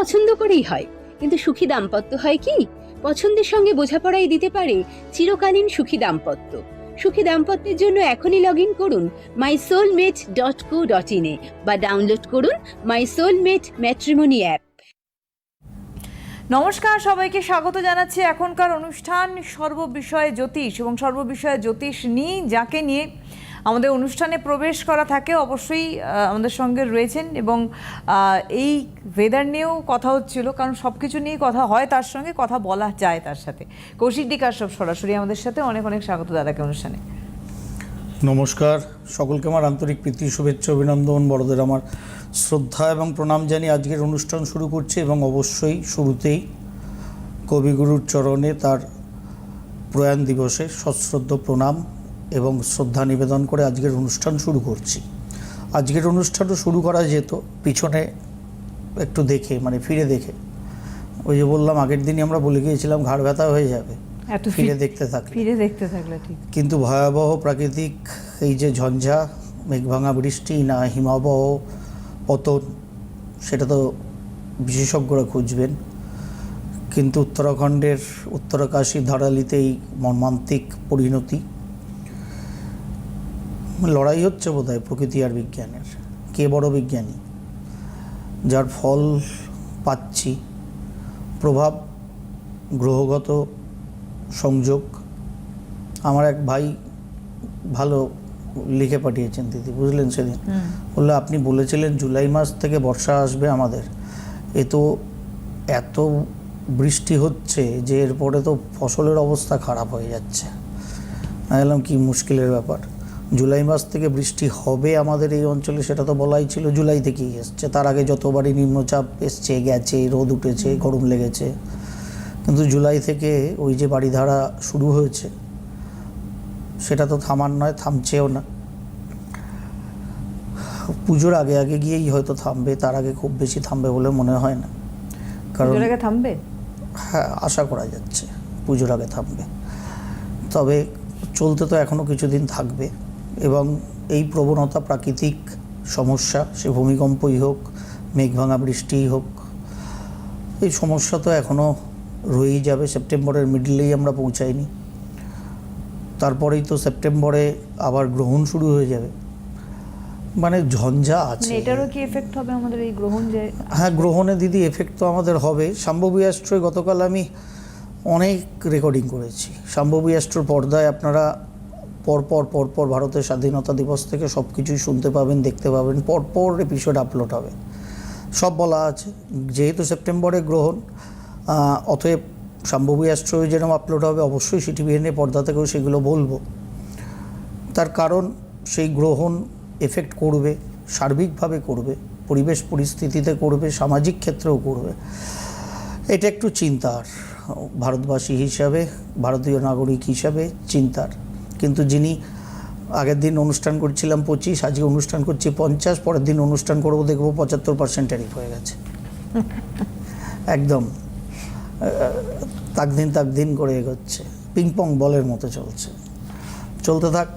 পছন্দ করেই হয়। কিন্তু সুখী দাম্পত্য হয় কি? পছন্দের সঙ্গে বোঝাপড়াই দিতে পারে চিরকালীন সুখী দাম্পত্য। সুখী দাম্পত্যের জন্য এখনই লগ ইন করুন my soulmate dot co dot ইনে বা ডাউনলোড করুন মাই সোলমেট ম্যাট্রিমনি অ্যাপ নমস্কার, সবাইকে স্বাগত জানাচ্ছি এখনকার অনুষ্ঠান সর্ববিষয়ে জ্যোতিষ এবং সর্ববিষয়ে জ্যোতিষ নিয়ে, যাকে নিয়ে আমাদের অনুষ্ঠানে প্রবেশ করা থাকে, অবশ্যই আমাদের সঙ্গে রয়েছেন এবং এই ওয়েদার নিয়েও কথা হচ্ছিল, কারণ সব কিছু নিয়ে কথা হয়, তার সঙ্গে কথা বলা যায় তার সাথে। কৌশিক ডিকার সব সরাসরি আমাদের সাথে, অনেক অনেক স্বাগত দাদাকে অনুষ্ঠানে। নমস্কার, সকলকে আমার আন্তরিক প্রীতি, শুভেচ্ছা, অভিনন্দন, বড়দের আমার শ্রদ্ধা এবং প্রণাম জানিয়ে আজকের অনুষ্ঠান শুরু করছি এবং অবশ্যই শুরুতেই কবিগুরুর চরণে তার প্রয়াণ দিবসে সশ্রদ্ধ প্রণাম। এবং শ্রদ্ধা নিবেদন করে আজকের অনুষ্ঠান শুরু করছি। আজকের অনুষ্ঠানও শুরু করা যেত পিছনে একটু দেখে মানে ফিরে দেখে। ওই যে বললাম আগের দিনই আমরা বলে গিয়েছিলাম ঘাড় ব্যথা হয়ে যাবে। ফিরে দেখতে থাকলে। ফিরে দেখতে থাকলে ঠিক। কিন্তু ভয়াবহ প্রাকৃতিক এই যে ঝঞ্ঝা মেঘভাঙা বৃষ্টি না হিমাবহ পতন সেটা তো বিশেষজ্ঞরা খুঁজবেন। কিন্তু উত্তরাখণ্ডের উত্তরাকাশী ধারালিতেই মর্মান্তিক পরিণতি লড়াই হচ্ছে বোধহয় প্রকৃতি আর বিজ্ঞানের। কে বড় বিজ্ঞানী? যার ফল পাচ্ছি প্রভাব গ্রহগত সংযোগ। আমার এক ভাই ভালো লিখে পাঠিয়েছেন দিদি বুঝলেন সেদিন? বলল আপনি বলেছিলেন জুলাই মাস থেকে বর্ষা আসবে আমাদের। এ তো এত বৃষ্টি হচ্ছে যে এরপরে তো ফসলের অবস্থা খারাপ হয়ে যাচ্ছে। আমি বললাম কি মুশকিলের ব্যাপার? জুলাই মাস থেকে বৃষ্টি হবে আমাদের এই অঞ্চলে সেটা তো বলাই ছিল জুলাই থেকেই এসছে। তার আগে যতবারই নিম্নচাপ এসছে গেছে রোদ উঠেছে গরম লেগেছে কিন্তু জুলাই থেকে ওই যে বাড়িধারা শুরু হয়েছে সেটা তো থামার নয় থামছেও না। পুজোর আগে আগে গিয়েই হয়তো থামবে তার আগে খুব বেশি থামবে বলে মনে হয় না। কারণ আগে থামবে? হ্যাঁ আশা করা যাচ্ছে পুজোর আগে থামবে। তবে চলতে তো এখনও কিছুদিন থাকবে। এবং এই প্রবণতা প্রাকৃতিক সমস্যা সে ভূমিকম্পই হোক মেঘভাঙা বৃষ্টিই হোক এই সমস্যা তো এখনও রয়েই যাবে। সেপ্টেম্বরের মিডলেই আমরা পৌঁছাইনি। তারপরেই তো সেপ্টেম্বরে আবার গ্রহণ শুরু হয়ে যাবে। মানে ঝঞ্ঝা আছে। মানে এটারও কি এফেক্ট হবে আমাদের এই গ্রহণ যে হ্যাঁ গ্রহণে দিদি এফেক্ট তো আমাদের হবে। শাম্ভবী অ্যাস্ট্রোয় গতকাল আমি অনেক রেকর্ডিং করেছি। শাম্ভবী অ্যাস্ট্রোর পর্দায় আপনারা পরপর পরপর ভারতের স্বাধীনতা দিবস থেকে সব কিছুই শুনতে পাবেন, দেখতে পাবেন পরপর এপিসোড আপলোড হবে। সব বলা আছে, যেহেতু সেপ্টেম্বরে গ্রহণ অতএব শাম্ভবী অ্যাস্ট্রোয় যেরকম আপলোড হবে, অবশ্যই সিটিভিএনের পর্দা থেকেও সেগুলো বলব। তার কারণ সেই গ্রহণ এফেক্ট করবে, সার্বিকভাবে করবে, পরিবেশ পরিস্থিতিতে করবে, সামাজিক ক্ষেত্রেও করবে। এটা একটু চিন্তার, ভারতবাসী হিসাবে, ভারতীয় নাগরিক হিসাবে চিন্তার। কিন্তু যিনি আগের দিন অনুষ্ঠান করছিলাম পঁচিশ আজকে অনুষ্ঠান করছি পঞ্চাশ পরের দিন অনুষ্ঠান করব দেখব পঁচাত্তর পার্সেন্ট ট্যারিফ হয়ে গেছে। একদম। তাক দিন তাক দিন করে এগোচ্ছে। পিংপং বলের মতো চলছে। চলতে থাক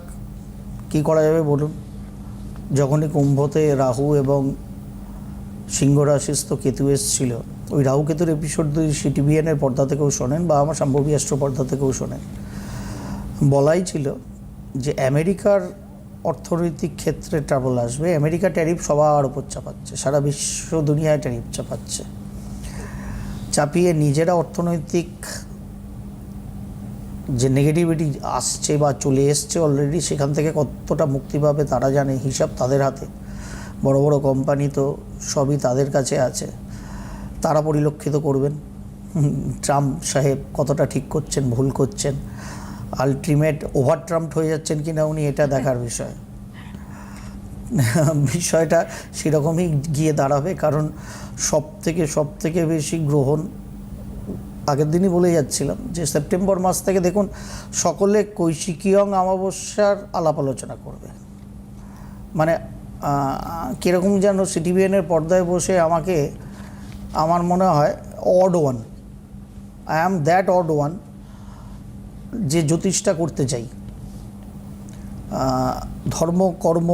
কি করা যাবে বলুন? যখনই কুম্ভতে রাহু এবং সিংহ রাশিস্থ কেতু এসছিল ওই রাহু কেতুর এপিসোড দুই সিটিভিএনের পর্দা থেকেও শোনেন বা আমার সম্ভবী অ্যাস্ট্রো পর্দা থেকেও শোনেন। বলাই ছিল যে আমেরিকার অর্থনৈতিক ক্ষেত্রে ট্রাবল আসবে। আমেরিকা ট্যারিফ সবার উপর চাপাচ্ছে, সারা বিশ্ব দুনিয়ায় ট্যারিফ চাপাচ্ছে। চাপিয়ে নিজেরা অর্থনৈতিক যে নেগেটিভিটি আসছে বা চলে এসছে অলরেডি সেখান থেকে কতটা মুক্তি পাবে তারা জানে, হিসাব তাদের হাতে। বড় বড় কোম্পানি তো সবই তাদের কাছে আছে। তারা পরিলক্ষিত করবেন। ট্রাম্প সাহেব কতটা ঠিক করছেন, ভুল করছেন। আলটিমেট ওভার ট্রাম্প হয়ে যাচ্ছেন কি না উনি, এটা দেখার বিষয়। বিষয়টা সেরকমই গিয়ে দাঁড়াবে, কারণ সব থেকে সব থেকে বেশি গ্রহণ আগের দিনই বলে যাচ্ছিলাম যে সেপ্টেম্বর মাস থেকে দেখুন, সকলে কৈশিকীয়ং অমাবস্যার আলাপ আলোচনা করবে। মানে কীরকম যেন সিটিভিএনের পর্দায় বসে আমাকে, আমার মনে হয় odd one I am that odd one যে জ্যোতিষটা করতে চাই ধর্ম, কর্ম,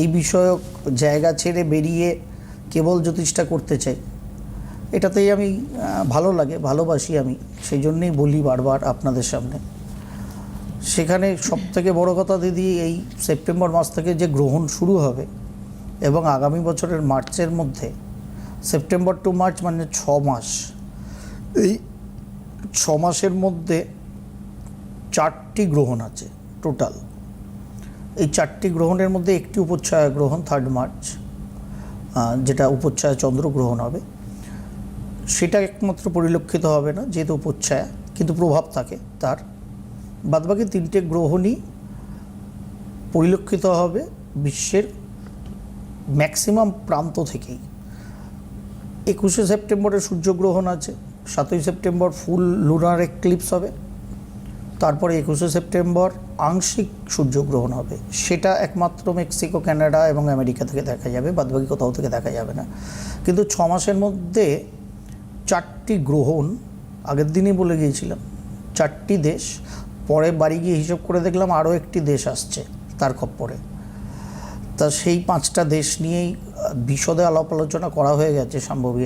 এই বিষয়ক জায়গা ছেড়ে বেরিয়ে কেবল জ্যোতিষটা করতে চাই, এটাতেই আমি ভালো লাগে, ভালোবাসি আমি, সেই জন্যেই বলি বারবার আপনাদের সামনে। সেখানে সব থেকে বড় কথা দিদি, এই সেপ্টেম্বর মাস থেকে যে গ্রহণ শুরু হবে এবং আগামী বছরের মার্চের মধ্যে, সেপ্টেম্বর টু মার্চ মানে ছ মাস, এই ছ মাসের মধ্যে চারটি গ্রহণ আছে টোটাল। এই চারটি গ্রহণের মধ্যে একটি উপচ্ছায়া গ্রহণ থার্ড মার্চ যেটা উপচ্ছায়া চন্দ্রগ্রহণ হবে। সেটা একমাত্র পরিলক্ষিত হবে না, যেহেতু উপচ্ছায়া, কিন্তু প্রভাব থাকে তার। বাদবাকি তিনটে গ্রহণই পরিলক্ষিত হবে বিশ্বের ম্যাক্সিমাম প্রান্ত থেকেই। একুশে সেপ্টেম্বরে সূর্যগ্রহণ আছে, সাতই সেপ্টেম্বর ফুল লুনার এক্লিপস হবে। তারপরে একুশে সেপ্টেম্বর আংশিক সূর্যগ্রহণ হবে। সেটা একমাত্র মেক্সিকো, কানাডা এবং আমেরিকা থেকে দেখা যাবে, বাদবাকি কোথাও থেকে দেখা যাবে না। কিন্তু ছ মাসের মধ্যে চারটি গ্রহণ, আগের দিনই বলে গিয়েছিলাম, চারটি দেশ, পরে বাড়ি গিয়ে হিসেব করে দেখলাম আরও একটি দেশ আসছে তার খপ্পরে। তা সেই পাঁচটা দেশ নিয়েই বিশদে আলাপ আলোচনা করা হয়ে গেছে সম্ভবী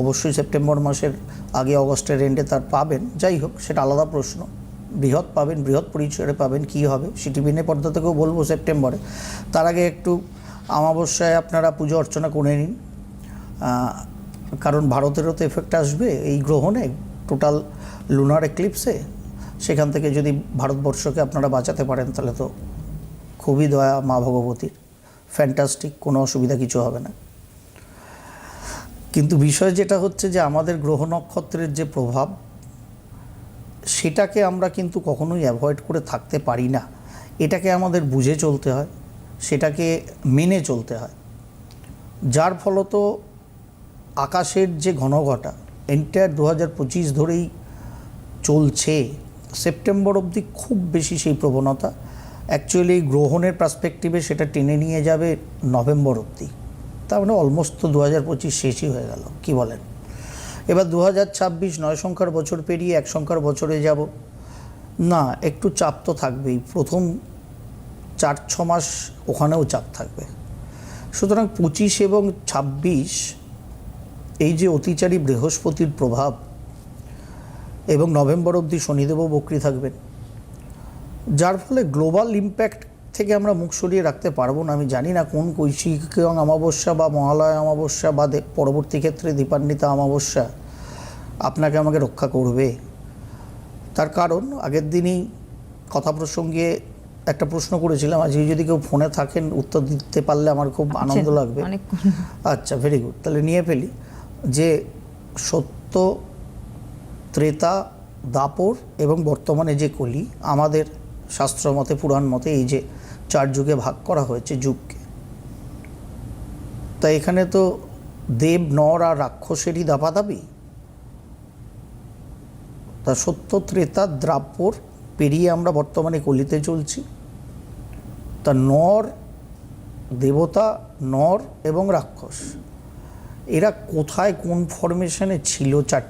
অবশ্যই সেপ্টেম্বর মাসের আগে অগস্টের এন্ডে তার পাবেন, যাই হোক, সেটা আলাদা প্রশ্ন। বৃহৎ পাবেন, বৃহৎ পরিচয়ে পাবেন, কি হবে? সেটি বিনে পর্দা থেকেও বলব সেপ্টেম্বরে। তার আগে একটু আমাবস্যায় আপনারা পুজো অর্চনা করে নিন। কারণ ভারতেরও তো এফেক্ট আসবে এই গ্রহণে টোটাল লুনার এক্লিপসে সেখান থেকে যদি ভারতবর্ষকে আপনারা বাঁচাতে পারেন, তাহলে তো খুবই দয়া মা ভগবতীর। ফ্যান্টাস্টিক কোনো অসুবিধা কিছু হবে না। কিন্তু বিষয় যেটা হচ্ছে যে আমাদের গ্রহ নক্ষত্রের যে প্রভাব, সেটাকে আমরা কিন্তু কখনোই অ্যাভয়েড করে থাকতে পারি না। এটাকে আমাদের বুঝে চলতে হয়, সেটাকে মেনে চলতে হয়। যার ফলত আকাশের যে ঘনঘটা এন্টায়ার দু হাজার পঁচিশ ধরেই চলছে। সেপ্টেম্বর অবধি খুব বেশি সেই প্রবণতা। অ্যাকচুয়ালি গ্রহণের পার্সপেক্টিভে সেটা টেনে নিয়ে যাবে নভেম্বর অবধি। তার মানে অলমোস্ট তো দু হাজার পঁচিশ শেষই হয়ে গেল, কি বলেন? এবার দু হাজার ছাব্বিশ নয় সংখ্যার বছর পেরিয়ে এক সংখ্যার বছরে যাব। না, একটু চাপ তো থাকবেই, প্রথম চার ছ মাস ওখানেও চাপ থাকবে। সুতরাং পঁচিশ এবং ছাব্বিশ এই যে অতিচারী বৃহস্পতির প্রভাব এবং নভেম্বর অবধি শনিদেবও বকরি থাকবেন, যার ফলে গ্লোবাল ইম্প্যাক্ট থেকে আমরা মুখ সরিয়ে রাখতে পারব না। আমি জানি না কোন কৈশিক অমাবস্যা বা মহালয়া অমাবস্যা বা পরবর্তী ক্ষেত্রে দীপান্বিতা অমাবস্যা আপনাকে আমাকে রক্ষা করবে। তার কারণ আগের দিনই কথা প্রসঙ্গে একটা প্রশ্ন করেছিলাম আজকে যদি কেউ ফোনে থাকেন উত্তর দিতে পারলে আমার খুব আনন্দ লাগবে। আচ্ছা ভেরি গুড তাহলে নিয়ে ফেলি। যে সত্য ত্রেতা দাপর এবং বর্তমানে যে কলি আমাদের শাস্ত্র মতে পুরাণ মতে এই যে চার যুগে ভাগ করা হয়েছে যুগকে। তা এখানে তো দেব, নর আর রাক্ষসেরই দাপাদাপি। তা সত্য ত্রেতা দ্রাপর পেরিয়ে আমরা বর্তমানে কলিতে চলছি। তা নর, দেবতা, নর এবং রাক্ষস, এরা কোথায় কোন ফরমেশনে ছিল? চার,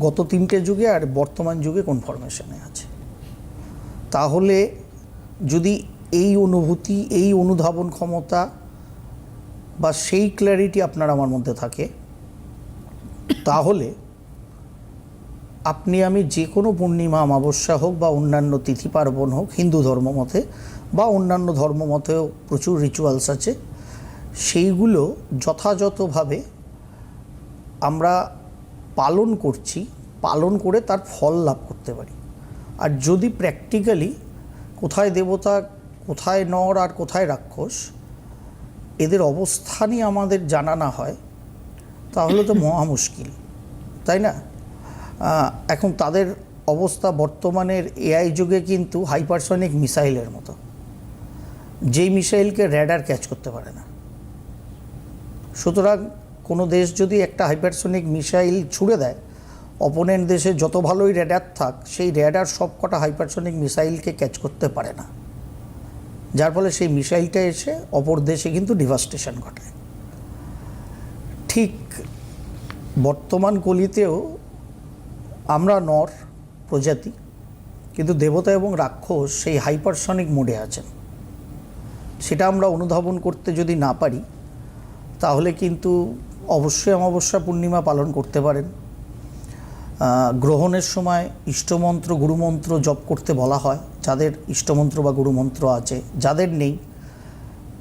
গত তিনটে যুগে আর বর্তমান যুগে কোন ফরমেশনে আছে? তাহলে যদি এই অনুভূতি, এই অনুধাবন ক্ষমতা বা সেই ক্ল্যারিটি আপনার আমার মধ্যে থাকে, তাহলে আপনি আমি যে কোনো পূর্ণিমা, অমাবস্যা হোক বা অন্যান্য তিথি পার্বণ হোক, হিন্দু ধর্ম মতে বা অন্যান্য ধর্ম মতেও প্রচুর রিচুয়ালস আছে, সেইগুলো যথাযথভাবে আমরা পালন করছি, পালন করে তার ফল লাভ করতে পারি। আর যদি প্র্যাকটিক্যালি কোথায় দেবতা কোথায় নর আর কোথায় রাক্ষস, এদের অবস্থানই আমাদের জানা না হয়, তাহলে তো মহা মুশকিল, তাই না? এখন তাদের অবস্থা বর্তমানের এআই যুগে কিন্তু হাইপারসনিক মিসাইলের মতো, যেই মিসাইলকে র্যাডার ক্যাচ করতে পারে না। সুতরাং কোনো দেশ যদি একটা হাইপারসনিক মিসাইল ছুড়ে দেয়, অপোনেন্ট দেশে যত ভালোই র্যাডার থাক, সেই র্যাডার সব কটা হাইপারসনিক মিসাইলকে ক্যাচ করতে পারে না। যার ফলে সেই মিসাইলটা এসে অপর দেশে কিন্তু ডিভাস্টেশন ঘটায়। ঠিক বর্তমান কলিতেও আমরা নর প্রজাতি, কিন্তু দেবতা এবং রাক্ষস সেই হাইপারসনিক মোডে আছেন। সেটা আমরা অনুধাবন করতে যদি না পারি, তাহলে কিন্তু অবশ্যই অমাবস্যা পূর্ণিমা পালন করতে পারেন। গ্রহণের সময় ইষ্টমন্ত্র, গুরুমন্ত্র জপ করতে বলা হয়। যাদের ইষ্টমন্ত্র বা গুরুমন্ত্র আছে, যাদের নেই,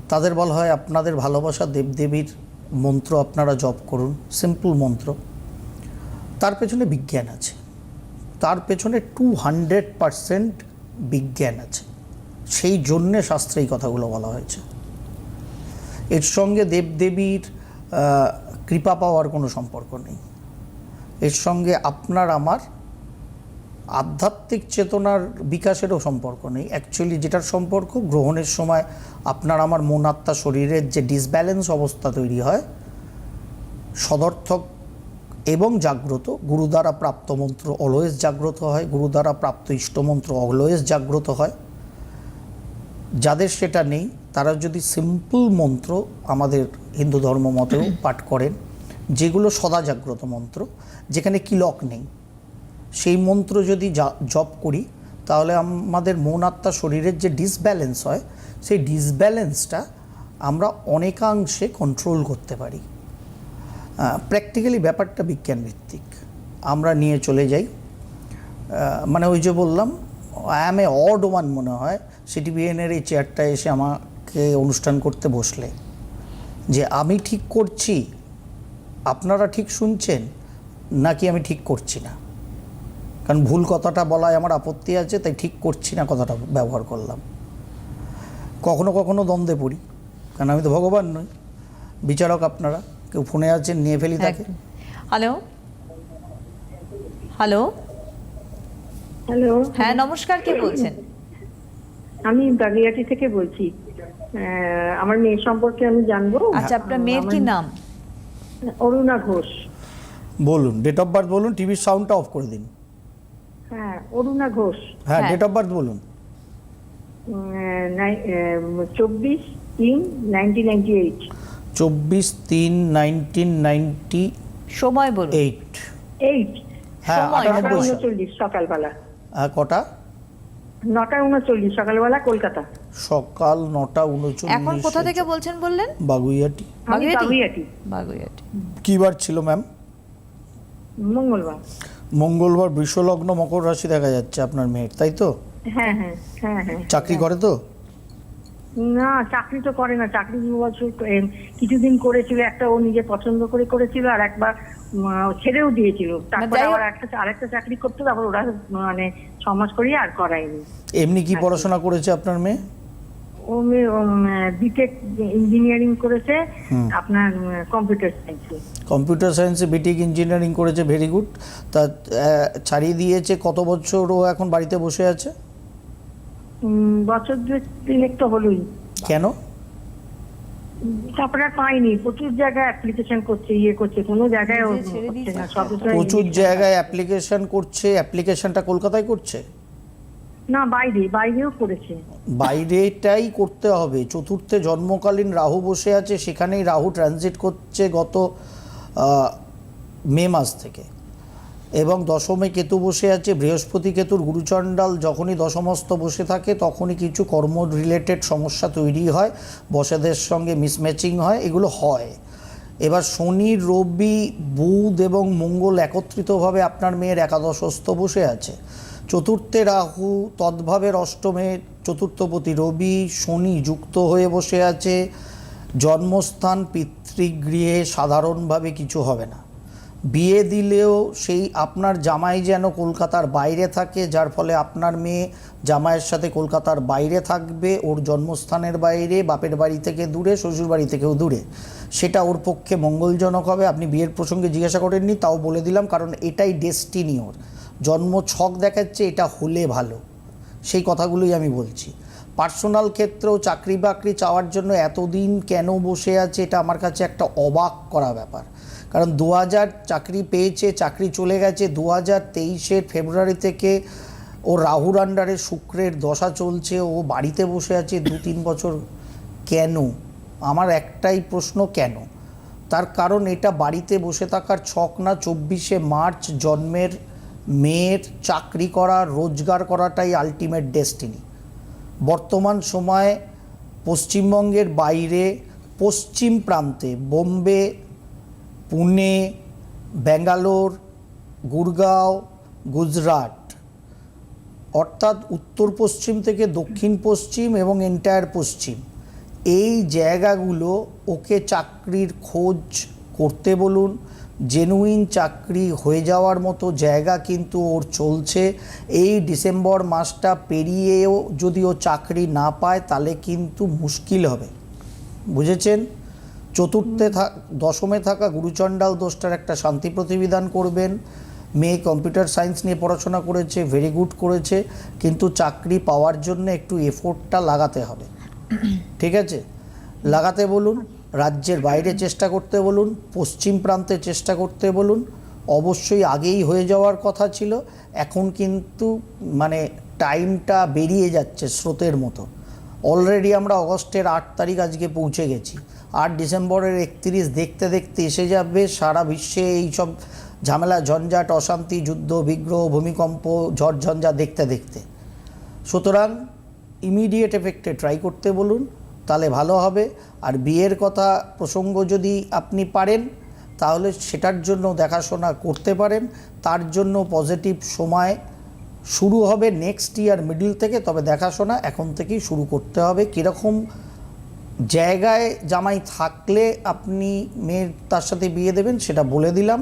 তাদের বলা হয় আপনাদের ভালোবাসা দেবদেবীর মন্ত্র আপনারা জপ করুন সিম্পল মন্ত্র। তার পেছনে বিজ্ঞান আছে। তার পেছনে টু হান্ড্রেড পারসেন্ট বিজ্ঞান আছে। সেই জন্যে শাস্ত্রে এই কথাগুলো বলা হয়েছে। এর সঙ্গে দেবদেবীর কৃপা পাওয়ার কোনো সম্পর্ক নেই। এর সঙ্গে আপনার, আমার আধ্যাত্মিক চেতনার বিকাশেরও সম্পর্ক নেই। অ্যাকচুয়ালি যেটার সম্পর্ক, গ্রহণের সময় আপনার আমার মন, আত্মা, শরীরের যে ডিসব্যালেন্স অবস্থা তৈরি হয়, সদর্থক এবং জাগ্রত, গুরু দ্বারা প্রাপ্ত মন্ত্র অলওয়েজ জাগ্রত হয়, গুরু দ্বারা প্রাপ্ত ইষ্টমন্ত্র অলওয়েজ জাগ্রত হয়। যাদের সেটা নেই, তারা যদি সিম্পল মন্ত্র আমাদের হিন্দু ধর্ম মতেও পাঠ করেন, যেগুলো সদা জাগ্রত মন্ত্র, যেখানে কিলক নেই। সেই মন্ত্র যদি জপ করি, তাহলে আমাদের মন আত্মা শরীরের যে ডিসব্যালেন্স হয়, সেই ডিসব্যালেন্সটা আমরা অনেকাংশে কন্ট্রোল করতে পারি। প্র্যাকটিক্যালি ব্যাপারটা বিজ্ঞান ভিত্তিক আমরা নিয়ে চলে যাই। মানে ওই যে বললাম I am a odd one মনে হয়। সিটি সিটিবিএনের এই চেয়ারটায় এসে আমাকে অনুষ্ঠান করতে বসলে যে, আমি ঠিক করছি। আপনারা ঠিক শুনছেন, নাকি আমি ঠিক করছি না? কারণ ভুল কথাটা বলায় আমার আপত্তি আছে তাই ঠিক করছি না কথাটা ব্যবহার করলাম। কখনো কখনো দ্বন্দ্বে পড়ি কারণ আমি তো ভগবান নই। বিচারক আপনারা কেউ ফোনে আছেন নিয়ে ফেলি তাকে। হ্যালো? হ্যালো? হ্যালো? হ্যাঁ নমস্কার কে বলছেন? আমি বাগিয়াটি থেকে বলছি। আমার মেয়ে সম্পর্কে আমি জানব? আচ্ছা আপনার মেয়ের কি নাম? অরুণা ঘোষ। বলুন ডেট অফ বার্থ বলুন টিভির সাউন্ডটা অফ করে দিন। হ্যাঁ অরুণা ঘোষ। হ্যাঁ। ডেট অফ বার্থ বলুন। চব্বিশ তিন নাইনটিন নাইনটি এইট চব্বিশ তিন নাইনটিন নাইনটি সময় বলুন। এইট এইট হ্যাঁ উনচল্লিশ সকালবেলা। হ্যাঁ, কটা? নটা উনচল্লিশ সকালবেলা কলকাতা। সকাল নটা উনচল্লিশ এখন কোথা থেকে বলছেন বললেন? বাগুইয়াটি? বাগুইয়াটি। বাগুইয়াটি। কি বার ছিল ম্যাম? মঙ্গলবার। মঙ্গলবার বৃষলগ্ন মকর রাশি দেখা যাচ্ছে আপনার মেয়ের তাই তো? হ্যাঁ হ্যাঁ হ্যাঁ হ্যাঁ। চাকরি করে তো? না চাকরি তো করে না চাকরি দু বছর কিছুদিন করেছিল একটা ও নিজে পছন্দ করে করেছিল আর একবার ছেড়েও দিয়েছিল। তারপরে আবার একটা আরেকটা চাকরি করতে তারপর ওরা মানে ছমাস করিয়ে আর করায়নি। এমনি কি। পড়াশোনা করেছে আপনার মেয়ে? ও বিটেক ইঞ্জিনিয়ারিং করেছে। আপনার কম্পিউটার সায়েন্সে কম্পিউটার সায়েন্সে বিটেক ইঞ্জিনিয়ারিং করেছে ভেরি গুড তা ছাড়িয়ে দিয়েছে কত বছর ও এখন বাড়িতে বসে আছে? বছর তিনেক তো হলোই। কেন? তারপরে পাইনি। প্রচুর জায়গায় অ্যাপ্লিকেশন করছে ইয়ে করছে। কোনো জায়গায় প্রচুর জায়গায় অ্যাপ্লিকেশন করছে অ্যাপ্লিকেশনটা কলকাতায় করছে? না, বাইরে, বাইরেও করেছে। বাইরেটাই করতে হবে। চতুর্থে জন্মকালীন রাহু বসে আছে, সেখানেই রাহু ট্রানজিট করছে গত মে মাস থেকে। এবং দশমে কেতু বসে আছে, বৃহস্পতি কেতুর গুরুচণ্ডাল যখনই দশমস্ত বসে থাকে, তখনই কিছু কর্ম রিলেটেড সমস্যা তৈরি হয়, বসেদের সঙ্গে মিসম্যাচিং হয়, এগুলো হয়। এবার শনি, রবি, বুধ এবং মঙ্গল একত্রিতভাবে আপনার মেয়ের একাদশস্থ বসে আছে। চতুর্থে রাহু, তদ্ভাবের অষ্টমে চতুর্থপতি রবি, শনি যুক্ত হয়ে বসে আছে। জন্মস্থান, পিতৃগৃহে সাধারণভাবে কিছু হবে না। বিয়ে দিলেও সেই আপনার জামাই যেন কলকাতার বাইরে থাকে, যার ফলে আপনার মেয়ে জামাইয়ের সাথে কলকাতার বাইরে থাকবে, ওর জন্মস্থানের বাইরে, বাপের বাড়ি থেকে দূরে, শ্বশুর বাড়ি থেকেও দূরে। সেটা ওর পক্ষে মঙ্গলজনক হবে। আপনি বিয়ের প্রসঙ্গে জিজ্ঞাসা করেননি, তাও বলে দিলাম, কারণ এটাই ডেস্টিনি ওর। জন্ম ছক দেখাচ্ছে, এটা হলে ভালো। সেই কথাগুলোই আমি বলছি। পার্সোনাল ক্ষেত্রেও চাকরি বাকরি চাওয়ার জন্য এতদিন কেন বসে আছে, এটা আমার কাছে একটা অবাক করা ব্যাপার। কারণ দু হাজার চাকরি পেয়েছে, চাকরি চলে গেছে, দু হাজার তেইশের ফেব্রুয়ারি থেকে ও রাহুর আন্ডারে শুক্রের দশা চলছে, ও বাড়িতে বসে আছে দু তিন বছর। কেন? আমার একটাই প্রশ্ন, কেন? তার কারণ এটা বাড়িতে বসে থাকার ছক না, চব্বিশে মার্চ জন্মের মেয়ের চাকরি করা, রোজগার করাটাই আলটিমেট ডেস্টিনি বর্তমান সময়ে পশ্চিমবঙ্গের বাইরে, পশ্চিম প্রান্তে বোম্বে, পুনে, ব্যাঙ্গালোর, গুরগাঁও, গুজরাট, অর্থাৎ উত্তর পশ্চিম থেকে দক্ষিণ পশ্চিম এবং এন্টায়ার পশ্চিম, এই জায়গাগুলো ওকে চাকরির খোঁজ করতে বলুন জেনুইন চাকরি হয়ে যাওয়ার মতো জায়গা কিন্তু ওর চলছে। এই ডিসেম্বর মাসটা পেরিয়েও যদি ও চাকরি না পায়, তাহলে কিন্তু মুশকিল হবে। বুঝেছেন? চতুর্থে থা- দশমে থাকা গুরুচণ্ডাল দোষটার একটা শান্তি প্রতিবিধান করবেন। মেয়ে কম্পিউটার সায়েন্স নিয়ে পড়াশোনা করেছে ভেরি গুড করেছে, কিন্তু চাকরি পাওয়ার জন্য একটু এফোর্টটা লাগাতে হবে। ঠিক আছে? লাগাতে বলুন। রাজ্যের বাইরে চেষ্টা করতে বলুন পশ্চিম প্রান্তে চেষ্টা করতে বলুন অবশ্যই আগেই হয়ে যাওয়ার কথা ছিল এখন কিন্তু মানে টাইমটা বেরিয়ে যাচ্ছে স্রোতের মতো। অলরেডি আমরা অগস্টের আট তারিখ আজকে পৌঁছে গেছি। আট ডিসেম্বরের একত্রিশ দেখতে দেখতে এসে যাবে সারা বিশ্বে এই সব ঝামেলা ঝঞ্ঝাট অশান্তি যুদ্ধ বিগ্রহ ভূমিকম্প ঝড় ঝঞ্ঝা দেখতে দেখতে। সুতরাং ইমিডিয়েট এফেক্টে ট্রাই করতে বলুন তাহলে ভালো হবে। আর বিয়ের কথা প্রসঙ্গ যদি আপনি পারেন, তাহলে সেটার জন্য দেখাশোনা করতে পারেন। তার জন্য পজিটিভ সময় শুরু হবে নেক্সট ইয়ার মিডিল থেকে, তবে দেখাশোনা এখন থেকেই শুরু করতে হবে। কীরকম জায়গায় জামাই থাকলে আপনি মেয়ের তার সাথে বিয়ে দেবেন, সেটা বলে দিলাম।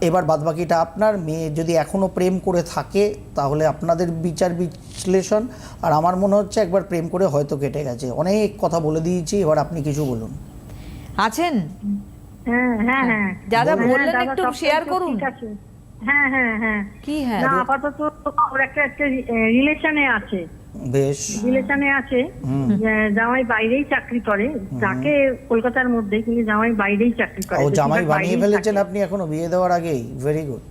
এবার বাদবাকিটা আপনার মেয়ে যদি এখনও প্রেম করে থাকে তাহলে আপনাদের বিচার বিশ্লেষণ। আর আমার মনে হচ্ছে একবার প্রেম করে হয়তো কেটে গেছে। অনেক কথা বলে দিয়েছি এবার আপনি কিছু বলুন। আছেন? হ্যাঁ হ্যাঁ হ্যাঁ। দাদা হ্যাঁ, বললেন একটু তো করুন। ঠিক আছে। হ্যাঁ হ্যাঁ হ্যাঁ। কি হ্যাঁ? না আপাতত ওর একটা একটা রিলেশনে আছে। বেশ। রিলেশনে আছে। জামাই বাইরেই চাকরি করে। যাকে কলকাতার মধ্যে কিন্তু জামাই বাইরেই চাকরি করে। ও জামাই বানিয়ে ফেলেছেন আপনি এখনও বিয়ে দেওয়ার আগেই। ভেরি গুড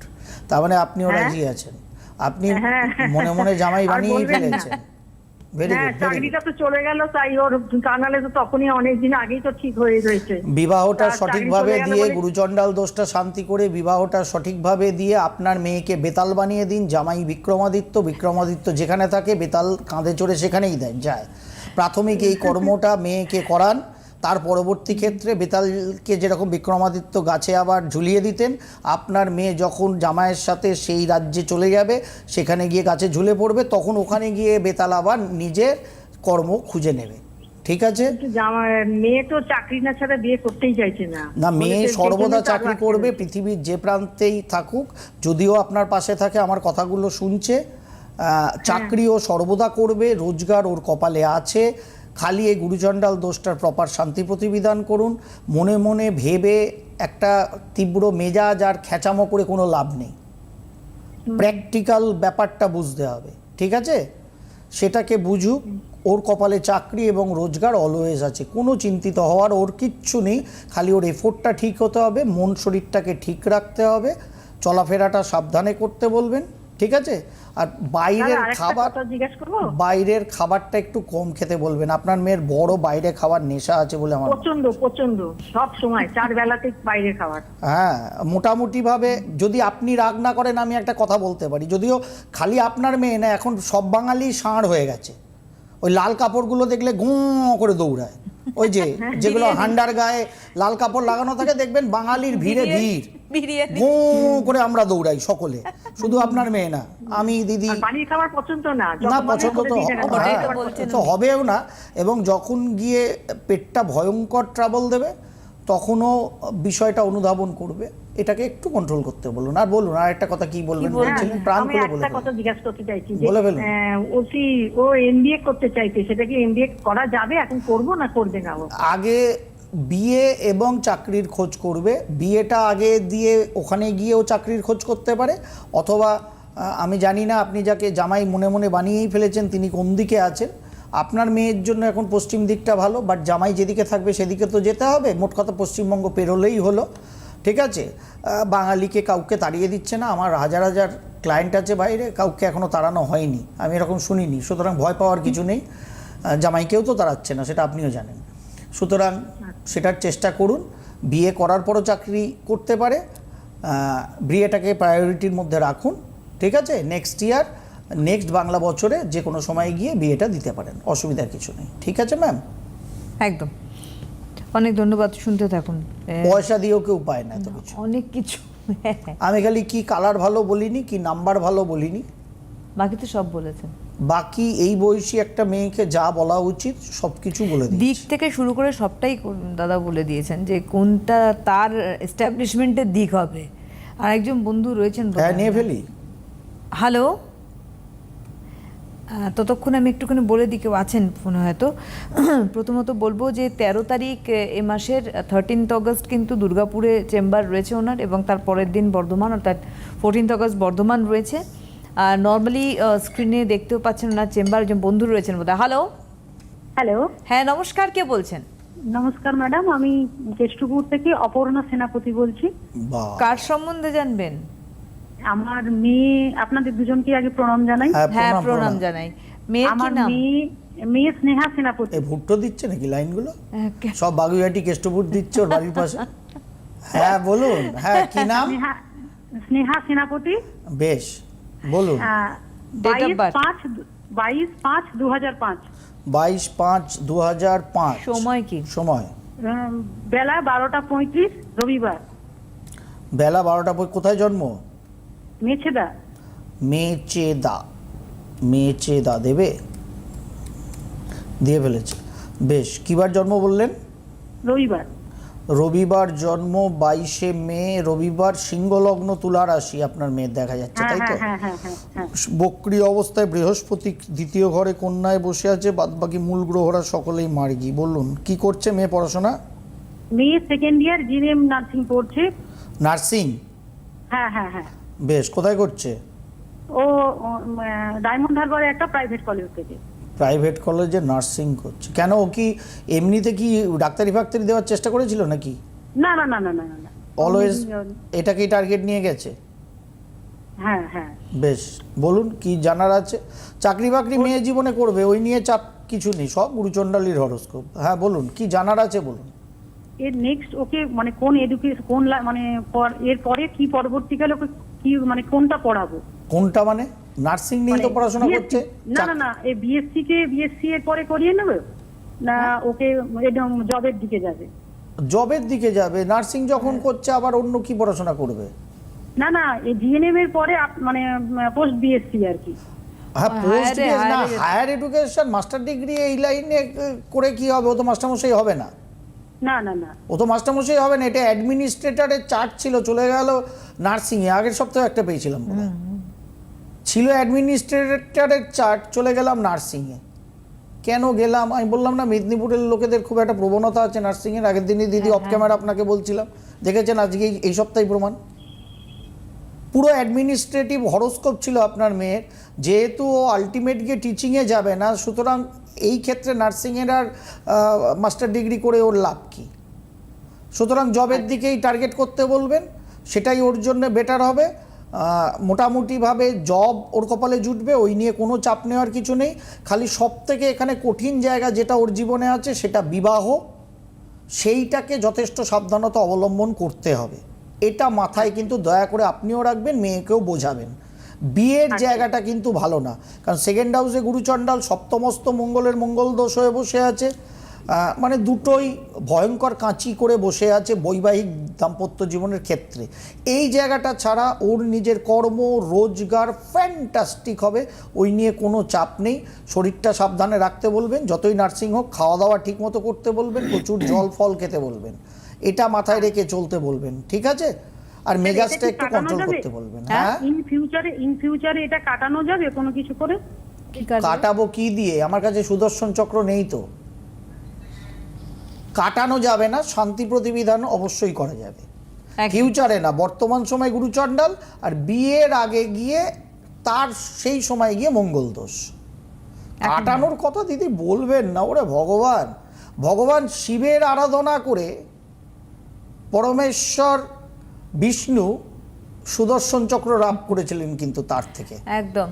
তার মানে আপনিও ওরা রাজি আছেন। আপনি হ্যাঁ। মনে মনে জামাই বানিয়ে বানিয়েই ফেলেছেন। হ্যাঁ চাকরিটা তো চলে গেল তাই ওর কানালে তো তখনই অনেকদিন আগেই তো ঠিক হয়ে রয়েছে। বিবাহটা সঠিকভাবে দিয়ে গুরুচণ্ডাল দোষটা শান্তি করে বিবাহটা সঠিকভাবে দিয়ে আপনার মেয়েকে বেতাল বানিয়ে দিন জামাই বিক্রমাদিত্য বিক্রমাদিত্য যেখানে থাকে বেতাল কাঁধে চড়ে সেখানেই দেন যায়। প্রাথমিক এই কর্মটা মেয়েকে করান তার পরবর্তী ক্ষেত্রে বেতালকে যেরকম বিক্রমাদিত্য গাছে আবার ঝুলিয়ে দিতেন আপনার মেয়ে যখন জামাইয়ের সাথে সেই রাজ্যে চলে যাবে সেখানে গিয়ে গাছে ঝুলে পড়বে তখন ওখানে গিয়ে বেতাল আবার নিজের কর্ম খুঁজে নেবে। ঠিক আছে? মেয়ে তো চাকরি না ছাড়া বিয়ে করতেই চাইছে না। না মেয়ে সর্বদা চাকরি করবে পৃথিবীর যে প্রান্তেই থাকুক যদিও আপনার পাশে থাকে আমার কথাগুলো শুনছে। আহ, চাকরিও সর্বদা করবে রোজগার ওর কপালে আছে। খালি এই গুরুচণ্ডাল দোষটার প্রপার শান্তি প্রতিবিধান করুন। মনে মনে ভেবে একটা তীব্র মেজাজ আর খেচামো করে কোনো লাভ নেই। প্র্যাকটিক্যাল ব্যাপারটা বুঝতে হবে ঠিক আছে? সেটাকে বুঝুক ওর কপালে চাকরি এবং রোজগার অলওয়েজ আছে। কোনো চিন্তিত হওয়ার ওর কিচ্ছু নেই খালি ওর এফোর্টটা ঠিক হতে হবে মন শরীরটাকে ঠিক রাখতে হবে। চলাফেরাটা সাবধানে করতে বলবেন ঠিক আছে? আর বাইরের খাবার বাইরের খাবারটা একটু কম খেতে বলবেন। আপনার মেয়ের বড় বাইরে খাবার নেশা আছে বলে আমার। প্রচণ্ড প্রচণ্ড সব সময় চার বেলাতে বাইরে খাবার। হ্যাঁ মোটামুটিভাবে যদি আপনি রাগ না করেন আমি একটা কথা বলতে পারি। যদিও খালি আপনার মেয়ে না এখন সব বাঙালি ষাঁড় হয়ে গেছে। ওই লাল কাপড়গুলো দেখলে গুঁ করে দৌড়ায়। ওই যে যেগুলো হান্ডার গায়ে লাল কাপড় লাগানো থাকে দেখবেন বাঙালির ভিড়ে ভিড়। বিরিয়ানি। করে আমরা দৌড়াই সকলে। শুধু আপনার মেয়ে না আমি দিদি। খাবার পছন্দ না না পছন্দ তো হ্যাঁ, হবেও না এবং যখন গিয়ে পেটটা ভয়ঙ্কর ট্রাবল দেবে তখনও বিষয়টা অনুধাবন করবে। এটাকে একটু কন্ট্রোল করতে বলুন। আর বলুন আর একটা কথা কি বলবেন? বলছিলেন? প্রাণ খুলে বলে একটা কথা। জিজ্ঞাসা করতে চাইছি যে বলে ফেলুন। ও এমবিএ করতে চাইছে সেটা কি এমবিএ করা যাবে এখন করব না করবে না ও? আগে বিয়ে এবং চাকরির খোঁজ করবে। বিয়েটা আগে দিয়ে ওখানে গিয়েও চাকরির খোঁজ করতে পারে। অথবা আমি জানি না আপনি যাকে জামাই মনে মনে বানিয়েই ফেলেছেন, তিনি কোন দিকে আছেন। আপনার মেয়ের জন্য এখন পশ্চিম দিকটা ভালো বাট জামাই যেদিকে থাকবে সেদিকে তো যেতে হবে। মোট কথা পশ্চিমবঙ্গ পেরোলেই হলো। ঠিক আছে? বাঙালিকে কাউকে তাড়িয়ে দিচ্ছে না। আমার হাজার হাজার ক্লায়েন্ট আছে বাইরে, কাউকে এখনও তাড়ানো হয়নি। আমি এরকম শুনিনি। সুতরাং ভয় পাওয়ার কিছু নেই। জামাইকেও তো তাড়াচ্ছে না, সেটা আপনিও জানেন। সুতরাং সেটার চেষ্টা করুন। বিয়ে করার পরও চাকরি করতে পারে। বিয়েটাকে প্রায়োরিটির মধ্যে রাখুন ঠিক আছে? নেক্সট ইয়ার নেক্সট বাংলা বছরে যে কোনো সময় গিয়ে বিয়েটা দিতে পারেন অসুবিধার কিছু নেই ঠিক আছে ম্যাম একদম। অনেক ধন্যবাদ শুনতে থাকুন। পয়সা দিয়েও কেউ পায় না এত কিছু। অনেক কিছু। আমি খালি কি কালার ভালো বলিনি কি নাম্বার ভালো বলিনি। বাকি তো সব বলেছেন। বাকি এই বয়সী একটা মেয়েকে যা বলা উচিত সব কিছু বলে দিক থেকে শুরু করে সবটাই দাদা বলে দিয়েছেন যে কোনটা তার এস্টাবলিশমেন্টের দিক হবে। আর একজন বন্ধু রয়েছেন হ্যাঁ নিয়ে ফেলি। হ্যালো? ততক্ষণ আমি একটুখানি বলে দিই কেউ আছেন ফোনে হয়তো। প্রথমত বলব যে তেরো তারিখ এ, মাসের থার্টিনথ অগস্ট কিন্তু দুর্গাপুরে চেম্বার রয়েছে ওনার এবং তার পরের দিন বর্ধমান অর্থাৎ ফোরটিন্থ অগস্ট বর্ধমান রয়েছে। নর্মালি স্ক্রিনে দেখতেও পাচ্ছেন ওনার চেম্বার একজন বন্ধু রয়েছেন বোধহয়। হ্যালো হ্যালো হ্যাঁ নমস্কার কে বলছেন? নমস্কার ম্যাডাম আমি কেষ্টপুর থেকে অপর্ণা সেনাপতি বলছি। কার সম্বন্ধে জানবেন? আমার মেয়ে আপনাদের দুজনকে আগে প্রণাম জানাই। হ্যাঁ হ্যাঁ প্রণাম জানাই। মেয়ের কি আমার নাম? মেয়ে মেয়ে স্নেহা সেনাপতি। এই ভুট্টো দিচ্ছে নাকি লাইনগুলো? হ্যাঁ, সব বাগুইহাটি কেষ্টপুর দিচ্ছে ওর বাড়ির পাশে। হ্যাঁ বলুন। হ্যাঁ কি নাম? স্নেহা সেনাপতি। বেশ। বলুন। পাঁচ দু হাজার পাঁচ বাইশ পাঁচ দু হাজার পাঁচ। সময় কি? সময়। বেলা বারোটা পঁয়ত্রিশ রবিবার। বেলা বারোটা পর কোথায় জন্ম? মেছেদা মেচেদা। মেচেদা দেবে? দিয়ে ফেলেছে। বেশ কিবার জন্ম বললেন? রবিবার। রবিবার জন্ম বাইশে মে রবিবার সিংহলগ্ন তুলা রাশি আপনার মেয়ের দেখা যাচ্ছে হ্যাঁ তাই তো? হ্যাঁ হ্যাঁ বক্রি অবস্থায় বৃহস্পতি দ্বিতীয় ঘরে কন্যায় বসে আছে বাদ বাকি মূল গ্রহরা সকলেই মার্গি। বলুন কি করছে মেয়ে পড়াশোনা? মেয়ে সেকেন্ড ইয়ার জিএম নার্সিং পড়ছে। নার্সিং? হ্যাঁ হ্যাঁ হ্যাঁ। বেশ কোথায় করছে? ও ডায়মন্ড হারবারে একটা প্রাইভেট কলেজ থেকে প্রাইভেট কলেজে নার্সিং করছে। কেন ও কি এমনিতে কি ডাক্তারি ফাক্তারি দেওয়ার চেষ্টা করেছিল নাকি? না না না না না না অলওয়েজ এটাকেই টার্গেট নিয়ে গেছে? হ্যাঁ হ্যাঁ। বেশ বলুন কি জানার আছে? চাকরি বাকরি মেয়ে জীবনে করবে ওই নিয়ে চাপ কিছু নেই সব গুরুচণ্ডালির হরস্কোপ। হ্যাঁ বলুন কি জানার আছে বলুন? এর নেক্সট ওকে মানে কোন এডুকেশন কোন মানে পর- এর পরে কি পরবর্তীকালে ওকে কি মানে কোনটা পড়াবো? কোনটা মানে? নার্সিং নিয়ে তো মানে পড়াশোনা করছে। না না না এই বিএসসি কে বিএসসি এর পরে করিয়ে নেবে? না হ্যাঁ। ওকে একদম জবের দিকে যাবে? জবের দিকে যাবে। নার্সিং যখন করছে আবার অন্য কি পড়াশোনা করবে? না না এই জিএনএম এর পরে মানে পোস্ট বিএসসি আর কি। হ্যাঁ হ্যাঁ, পোস্ট না হায়ার এডুকেশন মাস্টার ডিগ্রি এই লাইনে করে কি হবে? ও তো মাস্টারমশাই হবে না। না না না। ও তো মাস্টারমশাই হবে না। এটা অ্যাডমিনিস্ট্রেটরের চার্ট ছিল চলে গেল নার্সিংয়ে আগের সপ্তাহে একটা পেয়েছিলাম। ছিল অ্যাডমিনিস্ট্রেটরের চার্ট চলে গেলাম নার্সিংয়ে। কেন গেলাম? আমি বললাম না মেদিনীপুরের লোকেদের খুব একটা প্রবণতা আছে নার্সিংয়ের। আগের দিনই দিদি অফ ক্যামেরা আপনাকে বলছিলাম। দেখেছেন আজকে এই- সপ্তাহে প্রমাণ? পুরো অ্যাডমিনিস্ট্রেটিভ হরস্কোপ ছিল আপনার মেয়ের। যেহেতু ও আলটিমেট গিয়ে টিচিংয়ে যাবে না সুতরাং এই ক্ষেত্রে নার্সিংয়ের আর মাস্টার ডিগ্রি করে ওর লাভ কী? সুতরাং জবের দিকেই টার্গেট করতে বলবেন সেটাই ওর জন্য বেটার হবে। মোটামুটিভাবে জব ওর কপালে জুটবে ওই নিয়ে কোনো চাপ নেওয়ার কিছু নেই। খালি সব থেকে এখানে কঠিন জায়গা যেটা ওর জীবনে আছে সেটা বিবাহ। সেইটাকে যথেষ্ট সাবধানতা অবলম্বন করতে হবে। এটা মাথায় কিন্তু দয়া করে আপনিও রাখবেন মেয়েকেও বোঝাবেন। বিয়ের জায়গাটা কিন্তু ভালো না। কারণ সেকেন্ড হাউসে গুরুচণ্ডাল সপ্তমস্ত মঙ্গলের মঙ্গল দোষ হয়ে বসে আছে। মানে দুটোই ভয়ঙ্কর কাঁচি করে বসে আছে বৈবাহিক দাম্পত্য জীবনের ক্ষেত্রে। এই জায়গাটা ছাড়া ওর নিজের কর্ম রোজগার ফ্যান্টাস্টিক হবে। ওই নিয়ে কোনো চাপ নেই। শরীরটা সাবধানে রাখতে বলবেন। যতই নার্সিং হোক খাওয়া দাওয়া ঠিক মতো করতে বলবেন। প্রচুর জল ফল খেতে বলবেন। এটা মাথায় রেখে চলতে বলবেন ঠিক আছে? আর মেজাজটা একটু কন্ট্রোল করতে বলবেন হ্যাঁ ইন ফিউচারে ইন ফিউচারে এটা কাটানো যাবে কোনো কিছু করে? কাটাবো কি দিয়ে? আমার কাছে সুদর্শন চক্র নেই তো। কাটানো যাবে না শান্তি প্রতিবিধান অবশ্যই করা যাবে। ফিউচারে না বর্তমান সময় গুরুচণ্ডাল আর বিয়ের আগে গিয়ে তার সেই সময় গিয়ে মঙ্গল দোষ। কাটানোর কথা দিদি বলবেন না ওরে ভগবান। ভগবান শিবের আরাধনা করে পরমেশ্বর বিষ্ণু সুদর্শন চক্র লাভ করেছিলেন কিন্তু তার থেকে। একদম।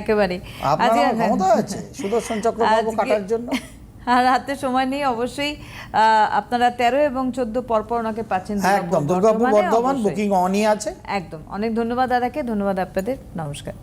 একেবারে আপনার ক্ষমতা আছে সুদর্শন চক্র কাটার জন্য? আর হাতে সময় নেই অবশ্যই আহ, আপনারা তেরো এবং চোদ্দ পরপর ওনাকে পাচ্ছেন একদম দুর্গাপুর বর্ধমান বুকিং অনই আছে। একদম অনেক ধন্যবাদ দাদাকে ধন্যবাদ আপনাদের নমস্কার।